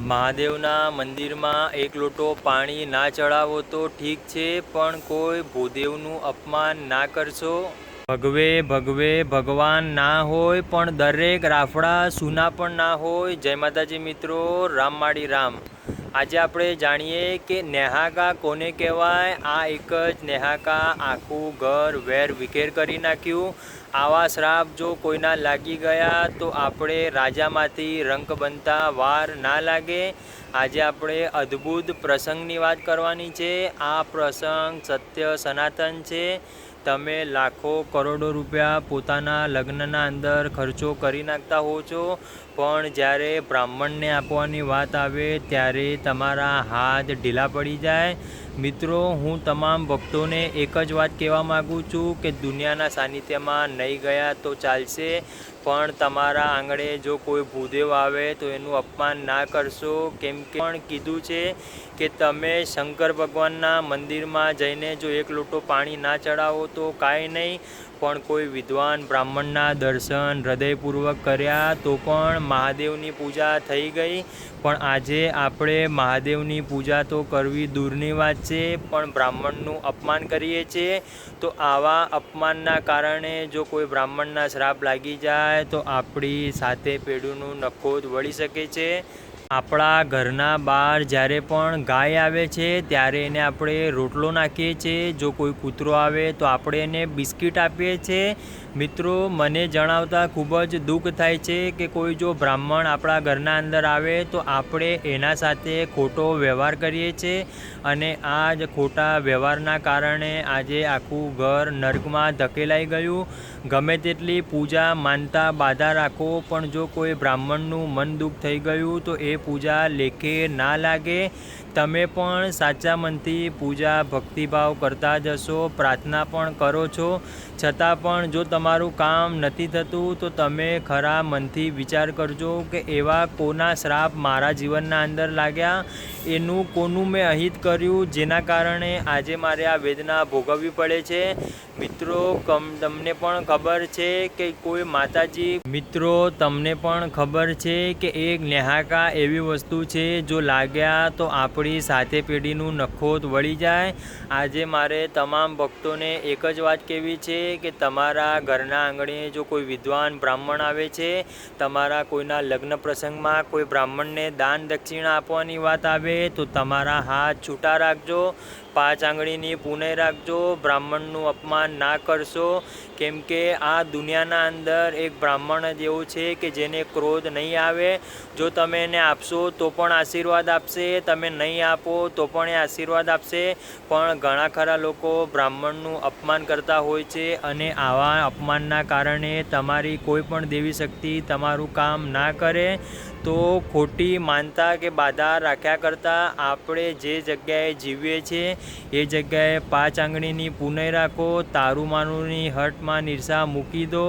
મહાદેવના મંદિરમાં એક લોટો પાણી ના ચડાવો તો ઠીક છે, પણ કોઈ ભૂદેવનું અપમાન ના કરશો? ભગવે ભગવે, ભગવાન ના હોય, પણ દરેક રાફડા સૂના પણ ના હોય. જય માતાજી મિત્રો, રામ માળી રામ. આજે આપણે જાણીએ કે નેહાકા કોને કહેવાય? આ એક જ નેહાકા આખું ઘર વેર વિખેર કરી નાખ્યું. આવા શ્રાપ જો કોઈના લાગી ગયા તો આપણે રાજામાંથી રંક બનતા વાર ના લાગે. આજે આપણે અદ્ભુત પ્રસંગની વાત કરવાની છે. આ પ્રસંગ સત્ય સનાતન છે. તમે લાખો કરોડો રૂપિયા પોતાના લગ્નના અંદર ખર્ચો કરી નાખતા હો છો? પણ જ્યારે બ્રાહ્મણને આપવાની વાત આવે ત્યારે તમારા હાથ ઢીલા પડી જાય. મિત્રો, હું તમામ ભક્તોને એક જ વાત કહેવા માગું છું કે દુનિયાના સાનિધ્યમાં નહીં ગયા તો ચાલશે. પણ તમારા આંગણે જો કોઈ ભૂદેવ આવે તો એનું અપમાન ના કરશો. કેમ કે પણ કીધું છે કે તમે શંકર ભગવાનના મંદિરમાં જઈને જો એક લોટો પાણી ના ચડાવો તો કાંઈ નહીં. પણ કોઈ વિદ્વાન બ્રાહ્મણના દર્શન હૃદયપૂર્વક કર્યા તો પણ મહાદેવની પૂજા થઈ ગઈ. પણ આજે આપણે મહાદેવની પૂજા તો કરવી દૂરની વાત છે, પણ બ્રાહ્મણનું અપમાન કરીએ છીએ. તો આવા અપમાનના કારણે જો કોઈ બ્રાહ્મણના શ્રાપ લાગી જાય તો આપણી સાથે પેઢીનું નખોદ વળી શકે છે. આપણા ઘરના બહાર જ્યારે પણ ગાય આવે છે, ત્યારે એને આપણે રોટલો નાખીએ છીએ. જો કોઈ કૂતરો આવે તો આપણે એને બિસ્કિટ આપીએ છીએ. મિત્રો, મને જણાવતા ખૂબ જ દુઃખ થાય છે કે કોઈ જો બ્રાહ્મણ આપણા ઘરના અંદર આવે તો આપણે એના સાથે ખોટો વ્યવહાર કરીએ છીએ અને આ જ ખોટા વ્યવહારના કારણે આજે આખું ઘર નર્કમાં ધકેલાઈ ગયું. ગમે તેટલી પૂજા માનતા બાધા રાખો, પણ જો કોઈ બ્રાહ્મણનું મન દુઃખ થઈ ગયું તો એ પૂજા લેખે ના લાગે. તમે પણ સાચા મનથી પૂજા, ભક્તિભાવ કરતા જશો પ્રાર્થના પણ કરો છો. છતાં પણ જો તમારું કામ નથી થતું, તો તમે ખરા મનથી વિચાર કરજો કે એવા કોના શ્રાપ મારા જીવનના અંદર લાગ્યા. એનું કોનું મેં અહિત કર્યું, જેના કારણે આજે મારે આ વેદના ભોગવવી પડે છે. મિત્રો, કમ, તમને પણ ખબર છે કે કોઈ માતાજી, મિત્રો, તમને પણ ખબર છે કે એક નેહાકા એવી વસ્તુ છે જો લાગ્યા તો આપણી સાથે પેઢીનું નખોત વળી જાય. આજે મારે તમામ ભક્તોને એક જ વાત કહેવી છે કે તમારા ઘરના આંગણે જો કોઈ વિદ્વાન બ્રાહ્મણ આવે છે, તમારા કોઈના લગ્ન પ્રસંગમાં કોઈ બ્રાહ્મણને દાન દક્ષિણા આપવાની વાત આવે તો તમારા હાથ છૂટા રાખજો, પાંચ આંગળીની પુણે રાખજો, બ્રાહ્મણનું અપમાન ના કરશો. કેમ કે આ દુનિયાના અંદર એક બ્રાહ્મણ જ એવું છે કે જેને ક્રોધ નહીં આવે. જો તમે એને આપશો તો પણ આશીર્વાદ આપશે. તમે નહીં આપો તો પણ એ આશીર્વાદ આપશે. પણ ઘણા ખરા લોકો બ્રાહ્મણનું અપમાન કરતા હોય છે અને આવા અપમાનના કારણે તમારી કોઈ પણ દેવી શક્તિ તમારું કામ ના કરે. તો ખોટી માનતા કે બાધા રાખ્યા કરતાં આપણે જે જગ્યાએ જીવીએ છીએ, એ જગ્યાએ પાંચ આંગળીની પુનઃ રાખો. તારું માનુની હટમાં નિરસા મૂકી દો.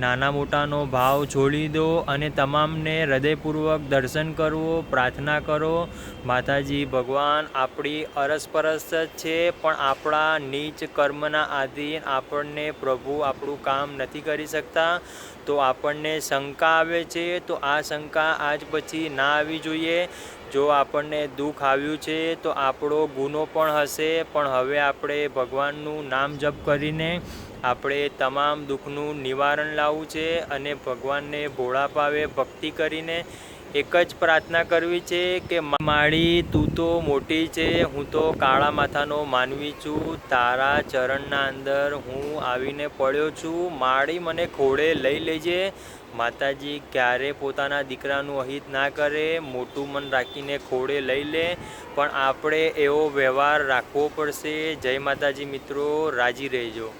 નાના મોટાનો ભાવ છોડી દો અને તમામને હૃદયપૂર્વક દર્શન કરવો પ્રાર્થના કરો. માતાજી, ભગવાન આપણી અરસપરસ જ છે, પણ આપણા નીચ કર્મના આધીન આપણને પ્રભુ આપણું કામ નથી કરી શકતા. તો આપણને શંકા આવે છે, તો આ શંકા આજ પછી ના આવવી જોઈએ. જો આપણને દુઃખ આવ્યું છે, તો આપણો ગુનો પણ હશે, પણ હવે આપણે ભગવાનનું નામ જપ કરીને આપણે તમામ દુઃખનું નિવારણ લાવવું છે અને ભગવાનને ભોળા પાવે ભક્તિ કરીને એક જ પ્રાર્થના કરવી છે કે માળી તું તો મોટી છે, હું તો કાળા માથાનો માનવી છું, તારા ચરણના અંદર હું આવીને પડ્યો છું, માળી મને ખોળે લઈ લેજે. માતાજી ક્યારે પોતાના દીકરાનું અહિત ના કરે, મોટું મન રાખીને ખોડે લઈ લે. પણ આપણે એવો વ્યવહાર રાખવો પડશે. જય માતાજી મિત્રો, રાજી રહેજો.